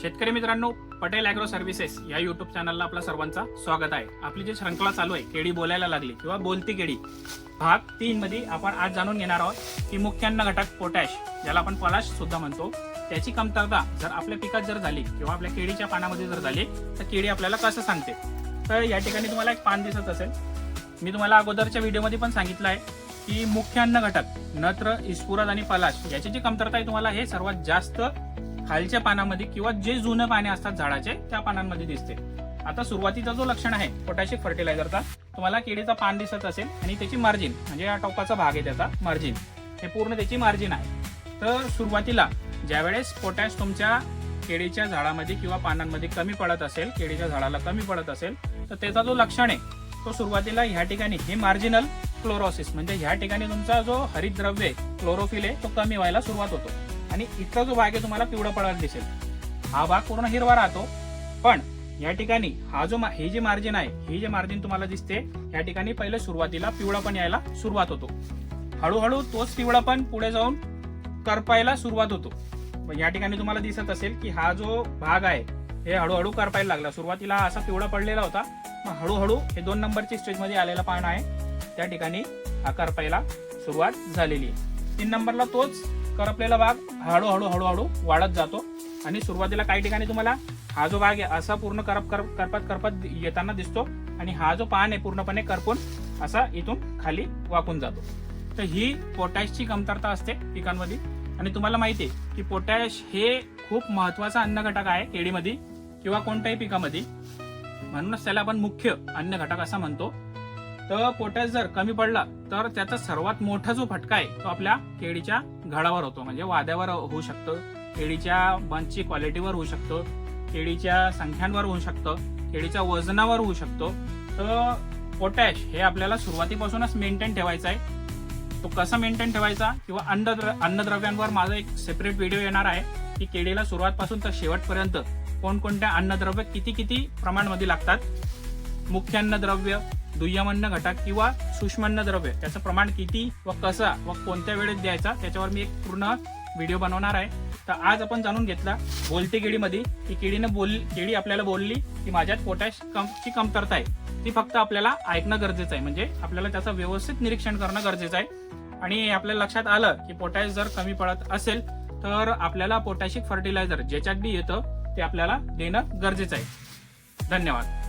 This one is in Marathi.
शेतकरी मित्रांनो पटेल अॅग्रो सर्व्हिसेस या युट्यूब चॅनलला आपला सर्वांचा स्वागत आहे. आपली जी श्रृंखला चालू आहे केडी बोलायला लागली किंवा बोलती केडी भाग तीन मध्ये आपण आज जाणून घेणार आहोत की मुख्यान्न घटक पोटॅश ज्याला आपण पलाश सुद्धा म्हणतो. त्याची कमतरता जर आपल्या पिकात जर झाली किंवा आपल्या केळीच्या पानामध्ये जर झाली तर केळी आपल्याला कसं सांगते? तर या ठिकाणी तुम्हाला एक पान दिसत असेल. मी तुम्हाला अगोदरच्या व्हिडिओमध्ये पण सांगितलं आहे की मुख्य अन्न घटक नत्र इस्फुरद आणि पलाश याची जी कमतरता आहे तुम्हाला हे सर्वात जास्त खालच्या पानामध्ये किंवा जे जुनं पाने असतात झाडाचे त्या पानांमध्ये दिसते. आता सुरुवातीचा जो लक्षण आहे पोटॅशिक फर्टिलायझरचा तुम्हाला केळीचा पान दिसत असेल आणि त्याची मार्जिन म्हणजे या टोकाचा भाग आहे त्याचा मार्जिन हे पूर्ण त्याची मार्जिन आहे. तर सुरुवातीला ज्यावेळेस पोटॅश तुमच्या केळीच्या झाडामध्ये किंवा पानांमध्ये कमी पडत असेल केळीच्या झाडाला कमी पडत असेल तर त्याचा जो लक्षण आहे तो सुरुवातीला ह्या ठिकाणी हे मार्जिनल क्लोरोसिस म्हणजे ह्या ठिकाणी तुमचा जो हरितद्रव्य क्लोरोफिल आहे तो कमी व्हायला सुरुवात होतो. आणि इथला जो भाग आहे तुम्हाला पिवळा पडायला दिसेल. हा भाग पूर्ण हिरवा राहतो. पण या ठिकाणी हा जो मा- हे जे मार्जिन आहे ही जे मार्जिन तुम्हाला दिसते या ठिकाणी पहिले सुरुवातीला पिवळा पण यायला सुरुवात होतो. हळूहळू तोच पिवळा पण पुढे जाऊन करपायला सुरुवात होतो. या ठिकाणी तुम्हाला दिसत असेल की हा जो भाग आहे हे हळूहळू करपायला लागला. सुरुवातीला हा असा पिवळा पडलेला होता. मग हळूहळू हे दोन नंबरची स्टेजमध्ये आलेला पान आहे. त्या ठिकाणी हा करपायला सुरुवात झालेली आहे. तीन नंबरला तोच करपलेला भाग हळूहळू हळूहळू वाढत जातो. आणि सुरुवातीला काही ठिकाणी तुम्हाला हा जो भाग आहे असा पूर्ण करप करप करपत करपत येताना दिसतो. आणि हा जो पान आहे पूर्णपणे करपून असा इथून खाली वाकून जातो. तर ही पोटॅशची कमतरता असते पिकांमध्ये आणि तुम्हाला माहिती आहे की पोटॅश हे खूप महत्त्वाचा अन्न घटक आहे केळीमध्ये किंवा कोणत्याही पिकामध्ये म्हणूनच त्याला आपण मुख्य अन्न घटक असा म्हणतो. तर पोटॅश जर कमी पडला तर त्याचा सर्वात मोठा जो फटका आहे तो आपल्या केळीच्या घडावर होतो. म्हणजे वाद्यावर होऊ शकतो केळीच्या बंचची क्वालिटीवर होऊ शकतो केळीच्या संख्यांवर होऊ शकतं केळीच्या वजनावर होऊ शकतो. तर पोटॅश हे आपल्याला सुरुवातीपासूनच मेंटेन ठेवायचं आहे. तो कसा मेंटेन ठेवायचा? किंवा अन्न अन्नद्रव्यांवर माझा एक सेपरेट व्हिडिओ येणार आहे की केळीला सुरुवातपासून तर शेवटपर्यंत कोणकोणत्या अन्नद्रव्य किती किती प्रमाणामध्ये लागतात? मुख्य अन्नद्रव्य दुय्यम अन्न घटक किंवा सूक्ष्म द्रव्य त्याचं प्रमाण किती व कसा व कोणत्या वेळेत द्यायचा त्याच्यावर मी एक पूर्ण व्हिडिओ बनवणार आहे. तर आज आपण जाणून घेतला बोलते केळीमध्ये की केळीनं बोल केळी आपल्याला बोलली की माझ्यात पोटॅश कम ची कमतरता आहे. ती फक्त आपल्याला ऐकणं गरजेचं आहे. म्हणजे आपल्याला त्याचं व्यवस्थित निरीक्षण करणं गरजेचं आहे. आणि आपल्या लक्षात आलं की पोटॅश जर कमी पडत असेल तर आपल्याला पोटॅशिक फर्टिलायझर ज्याच्यात बी येतं ते आपल्याला देणं गरजेचं आहे. धन्यवाद.